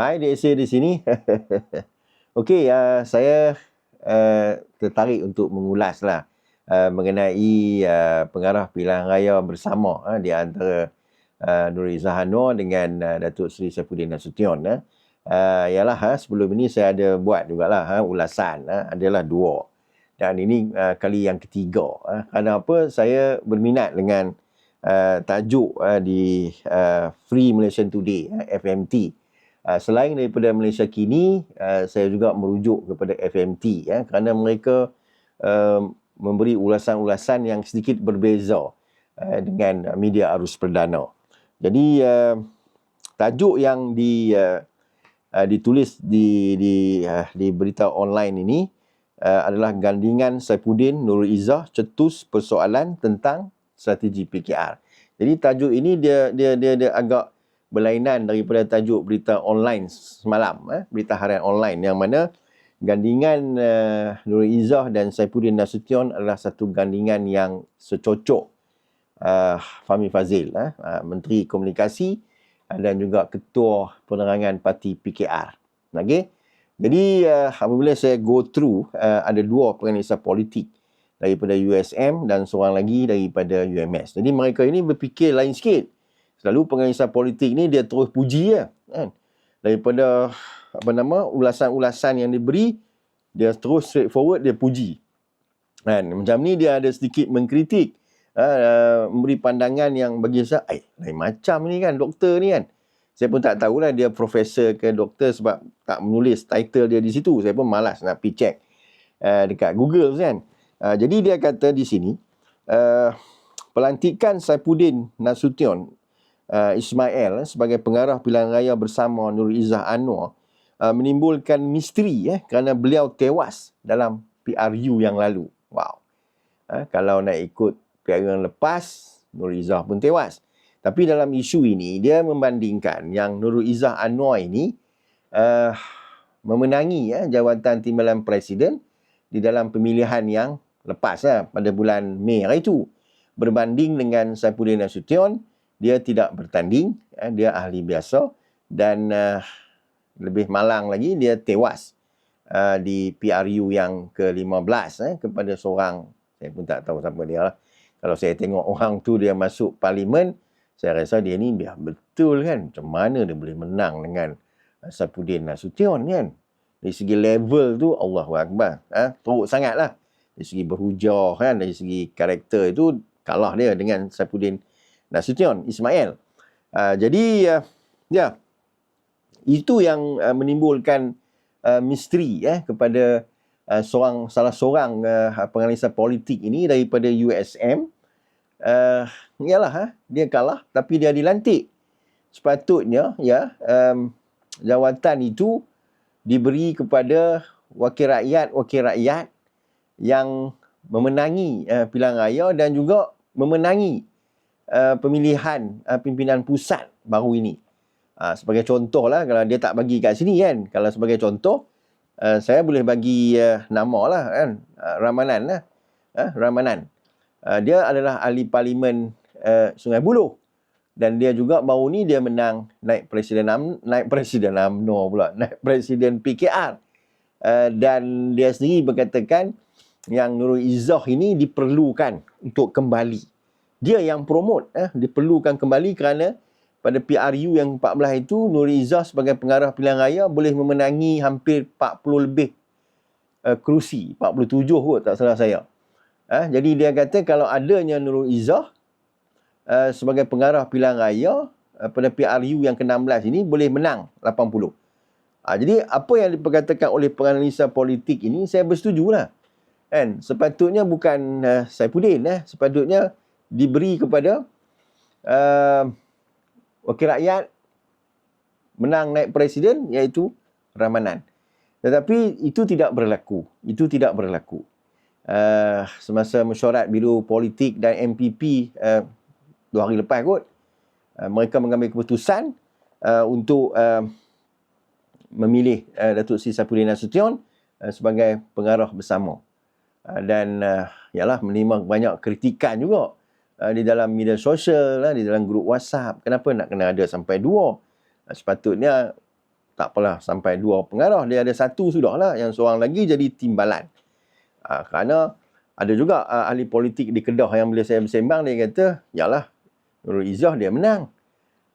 Hai, Ese di sini. Okey, uh, saya uh, tertarik untuk mengulaslah uh, mengenai uh, pengarah pilihan raya bersama uh, di antara uh, Nur Izzah Anwar dengan uh, Datuk Seri Saifuddin Nasution. Uh. Uh, yalah, uh, sebelum ini saya ada buat jugalah uh, ulasan. Uh, adalah dua. Dan ini uh, kali yang ketiga. Uh. Kerana apa? Saya berminat dengan uh, tajuk uh, di uh, Free Malaysian Today, uh, FMT. Uh, selain daripada Malaysia kini, uh, saya juga merujuk kepada FMT ya, kerana mereka uh, memberi ulasan-ulasan yang sedikit berbeza dengan media arus perdana. Jadi tajuk yang di ditulis di di di berita online ini adalah gandingan Saifuddin Nurul Izzah cetus persoalan tentang strategi PKR. Jadi tajuk ini dia dia dia, dia agak berlainan daripada tajuk berita online semalam, eh, berita harian online yang mana gandingan uh, Nurul Izzah dan Saifuddin Nasution adalah satu gandingan yang secocok uh, Fahmi Fazil, eh, uh, Menteri Komunikasi uh, dan juga Ketua Penerangan Parti PKR. Okay? Jadi uh, apabila saya go through, uh, ada dua penganisa politik daripada USM dan seorang lagi daripada UMS. Jadi mereka ini berfikir lain sikit. Selalu penganisah politik ni dia terus puji ya, kan. Daripada apa nama ulasan-ulasan yang diberi dia terus straightforward dia puji. Kan macam ni dia ada sedikit mengkritik uh, memberi pandangan yang bagi saya eh lain macam ni kan doktor ni kan. Saya pun tak tahulah dia profesor ke doktor sebab tak menulis title dia di situ. Saya pun malas nak pergi check uh, dekat Google kan. Uh, jadi dia kata di sini, uh, pelantikan Saifuddin Nasution uh, Ismail uh, sebagai pengarah pilihan raya bersama Nur Izzah Anwar uh, menimbulkan misteri eh, kerana beliau tewas dalam PRU yang lalu. Wow. Uh, kalau nak ikut PRU yang lepas, Nur Izzah pun tewas. Tapi dalam isu ini, dia membandingkan yang Nur Izzah Anwar ini uh, memenangi ya, jawatan timbalan presiden di dalam pemilihan yang lepas lah, pada bulan Mei hari itu berbanding dengan Saifuddin Nasution dia tidak bertanding ya, dia ahli biasa dan uh, lebih malang lagi dia tewas uh, di PRU yang ke-15 eh, kepada seorang saya pun tak tahu siapa dia lah kalau saya tengok orang tu dia masuk parlimen saya rasa dia ni biar betul kan macam mana dia boleh menang dengan Saifuddin Nasution kan dari segi level tu Allahu Akbar ha? teruk sangat lah dari segi berhujah kan dari segi karakter itu kalah dia dengan Saifuddin Nasution Ismail. Uh, jadi uh, ya itu yang uh, menimbulkan uh, misteri eh kepada uh, seorang salah seorang uh, penganalisa politik ini daripada USM. Uh, yalah ha, dia kalah tapi dia dilantik. Sepatutnya ya um, jawatan itu diberi kepada wakil rakyat wakil rakyat yang memenangi uh, pilihan raya dan juga memenangi uh, pemilihan uh, pimpinan pusat baru ini. Uh, sebagai contoh lah, kalau dia tak bagi kat sini kan, kalau sebagai contoh, uh, saya boleh bagi uh, nama lah kan, uh, Ramanan lah. Uh, Ramanan. Uh, dia adalah ahli parlimen uh, Sungai Buloh. Dan dia juga baru ni dia menang naik presiden Am, naik presiden UMNO pula, naik presiden PKR. Uh, dan dia sendiri berkatakan yang Nurul Izzah ini diperlukan untuk kembali. Dia yang promote, eh, diperlukan kembali kerana pada PRU yang 14 itu, Nurul Izzah sebagai pengarah pilihan raya boleh memenangi hampir 40 lebih uh, kerusi. 47 kot tak salah saya. Eh, jadi dia kata kalau adanya Nurul Izzah uh, sebagai pengarah pilihan raya uh, pada PRU yang ke-16 ini boleh menang 80. Ha, jadi apa yang diperkatakan oleh penganalisa politik ini saya bersetuju lah kan sepatutnya bukan uh, Saifuddin eh sepatutnya diberi kepada uh, wakil rakyat menang naik presiden iaitu Ramanan. Tetapi itu tidak berlaku. Itu tidak berlaku. Uh, semasa mesyuarat biru politik dan MPP uh, dua hari lepas kot uh, mereka mengambil keputusan uh, untuk uh, memilih uh, Datuk Seri Saifuddin Nasution uh, sebagai pengarah bersama. Ah, dan uh, yalah menerima banyak kritikan juga uh, di dalam media sosial uh, di dalam grup WhatsApp. Kenapa nak kena ada sampai dua? Uh, sepatutnya tak apalah sampai dua pengarah. Dia ada satu sudah lah yang seorang lagi jadi timbalan. Uh, kerana ada juga uh, ahli politik di Kedah yang bila saya bersembang dia kata yalah Nurul Izzah dia menang.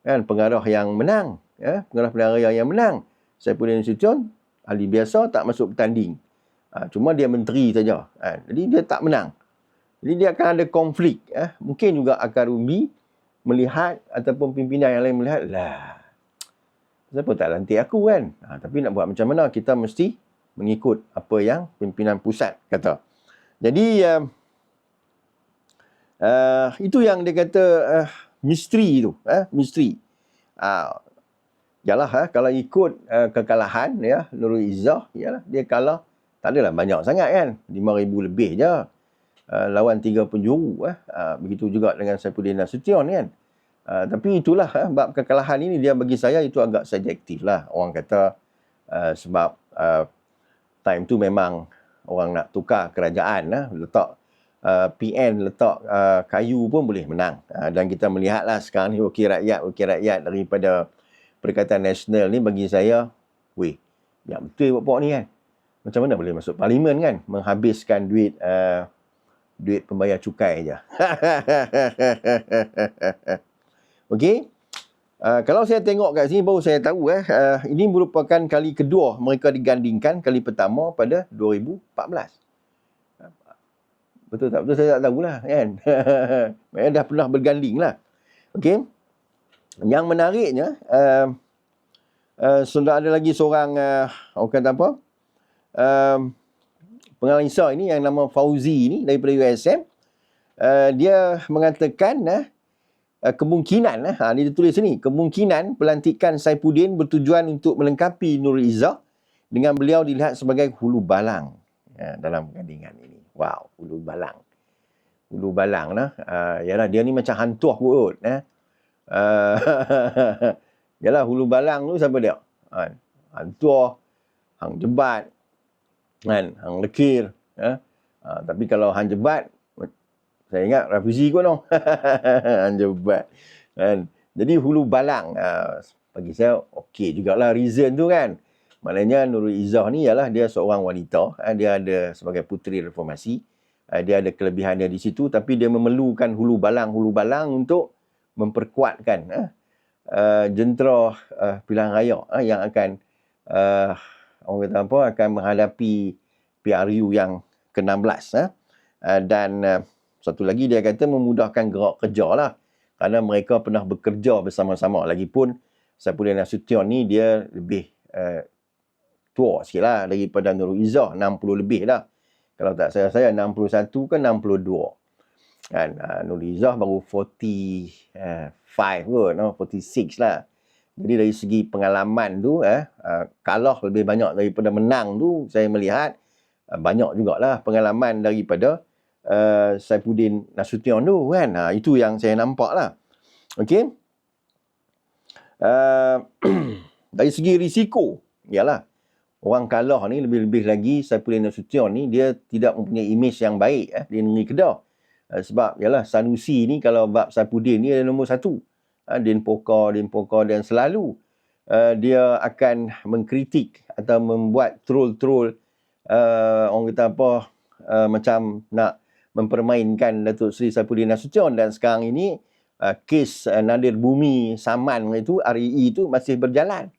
Kan pengarah yang menang ya pengarah pilihan raya yang menang. Saifuddin Nasution ahli biasa tak masuk bertanding uh, cuma dia menteri saja uh, jadi dia tak menang jadi dia akan ada konflik ya mungkin juga akan rugi melihat ataupun pimpinan yang lain melihat lah Siapa tak lantik aku kan? Ha, tapi nak buat macam mana? Kita mesti mengikut apa yang pimpinan pusat kata. Jadi, uh, uh, itu yang dia kata uh, misteri tu. Uh, misteri. Uh, yalah, uh, kalau ikut uh, kekalahan, ya, Nurul Izzah, yalah, dia kalah. Tak adalah banyak sangat kan. 5,000 lebih je. Uh, lawan tiga penjuru. Uh, uh, begitu juga dengan Saifuddin Nasution kan. Uh, tapi itulah uh, bab kekalahan ini dia bagi saya itu agak subjektif lah. Orang kata uh, sebab uh, time tu memang orang nak tukar kerajaan lah. Letak uh, PN, letak uh, kayu pun boleh menang. Uh, dan kita melihatlah sekarang ni wakil rakyat, wakil rakyat daripada Perikatan Nasional ni bagi saya, weh, yang betul buat pok ni kan. Macam mana boleh masuk parlimen kan? Menghabiskan duit uh, duit pembayar cukai je. Okey. Uh, kalau saya tengok kat sini baru saya tahu eh uh, ini merupakan kali kedua mereka digandingkan kali pertama pada 2014. Betul tak? Betul saya tak tahulah kan. Mereka dah pernah berganding lah. Okey. Yang menariknya uh, uh, sudah ada lagi seorang uh, orang kata apa? Uh, pengalisa ini yang nama Fauzi ini daripada USM. Uh, dia mengatakan uh, uh, kemungkinan eh ha ni ditulis sini kemungkinan pelantikan Saifuddin bertujuan untuk melengkapi Nurul Izzah dengan beliau dilihat sebagai hulu balang. Ya, dalam pertandingan ini. Wow hulu balang. Hulu balang nah. Uh, yalah dia ni macam hantu kot eh. Uh, yalah hulu balang tu siapa dia? Ha, hantu hang jebat kan hang lekir ya uh, tapi kalau hang jebat saya ingat Rafizi kot no. Anjebat. Kan? Jadi hulu balang. Uh, bagi saya okey jugalah reason tu kan. Maknanya Nurul Izzah ni ialah dia seorang wanita. Uh, dia ada sebagai puteri reformasi. Uh, dia ada kelebihan dia di situ. Tapi dia memerlukan hulu balang-hulu balang untuk memperkuatkan uh, uh, jentera uh, pilihan raya uh, yang akan uh, orang kata apa akan menghadapi PRU yang ke-16 uh, uh, dan uh, satu lagi dia kata memudahkan gerak kerja lah. Kerana mereka pernah bekerja bersama-sama. Lagipun Saifuddin Nasution ni dia lebih uh, tua sikit lah daripada Nurul Izzah. 60 lebih lah. Kalau tak saya saya 61 ke 62. Kan? Uh, Nurul Izzah baru 45 uh, kot. No? 46 lah. Jadi dari segi pengalaman tu, eh, uh, kalah lebih banyak daripada menang tu, saya melihat uh, banyak jugalah pengalaman daripada uh, Saifuddin Nasution tu kan. Ha, itu yang saya nampak lah. Okey. Uh, dari segi risiko, ialah orang kalah ni lebih-lebih lagi Saifuddin Nasution ni dia tidak mempunyai imej yang baik eh, di negeri Kedah. Uh, sebab ialah Sanusi ni kalau bab Saifuddin ni ada nombor satu. Uh, Din Poka, Din Poka dan selalu uh, dia akan mengkritik atau membuat troll-troll uh, orang kata apa uh, macam nak mempermainkan Datuk Seri Saifuddin Nasution. Dan sekarang ini uh, kes uh, Nadir Bumi Saman itu REE itu masih berjalan.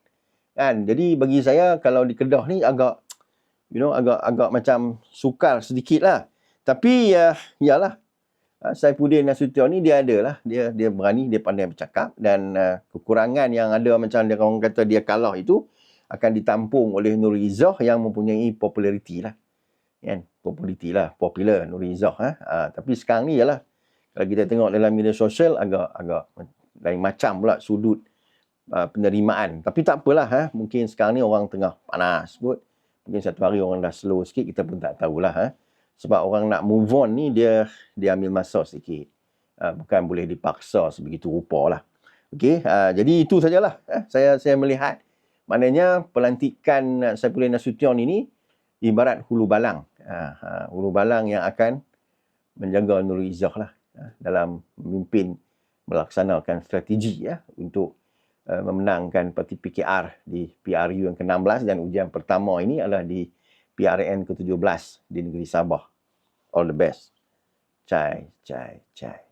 Kan? Jadi bagi saya kalau di Kedah ni agak you know agak agak macam sukar sedikit lah tapi uh, yalah uh, Saifuddin Nasution ni dia ada lah dia dia berani dia pandai bercakap dan uh, kekurangan yang ada macam dia orang kata dia kalah itu akan ditampung oleh Nur Izzah yang mempunyai populariti lah kan populariti lah popular Nuri Izzah ha? ha? tapi sekarang ni ialah kalau kita tengok dalam media sosial agak agak lain macam pula sudut uh, penerimaan tapi tak apalah ha? mungkin sekarang ni orang tengah panas kot mungkin satu hari orang dah slow sikit kita pun tak tahulah ha? Sebab orang nak move on ni dia dia ambil masa sikit. Uh, bukan boleh dipaksa sebegitu rupa lah. Okey, uh, jadi itu sajalah uh, saya saya melihat. Maknanya pelantikan Saifuddin Nasution ini ibarat hulu balang. Ha, ha, hulu balang yang akan menjaga Nurul Izzah lah ha, dalam memimpin melaksanakan strategi ya untuk uh, memenangkan parti PKR di PRU yang ke-16. Dan ujian pertama ini adalah di PRN ke-17 di negeri Sabah. All the best. Chai, chai, chai.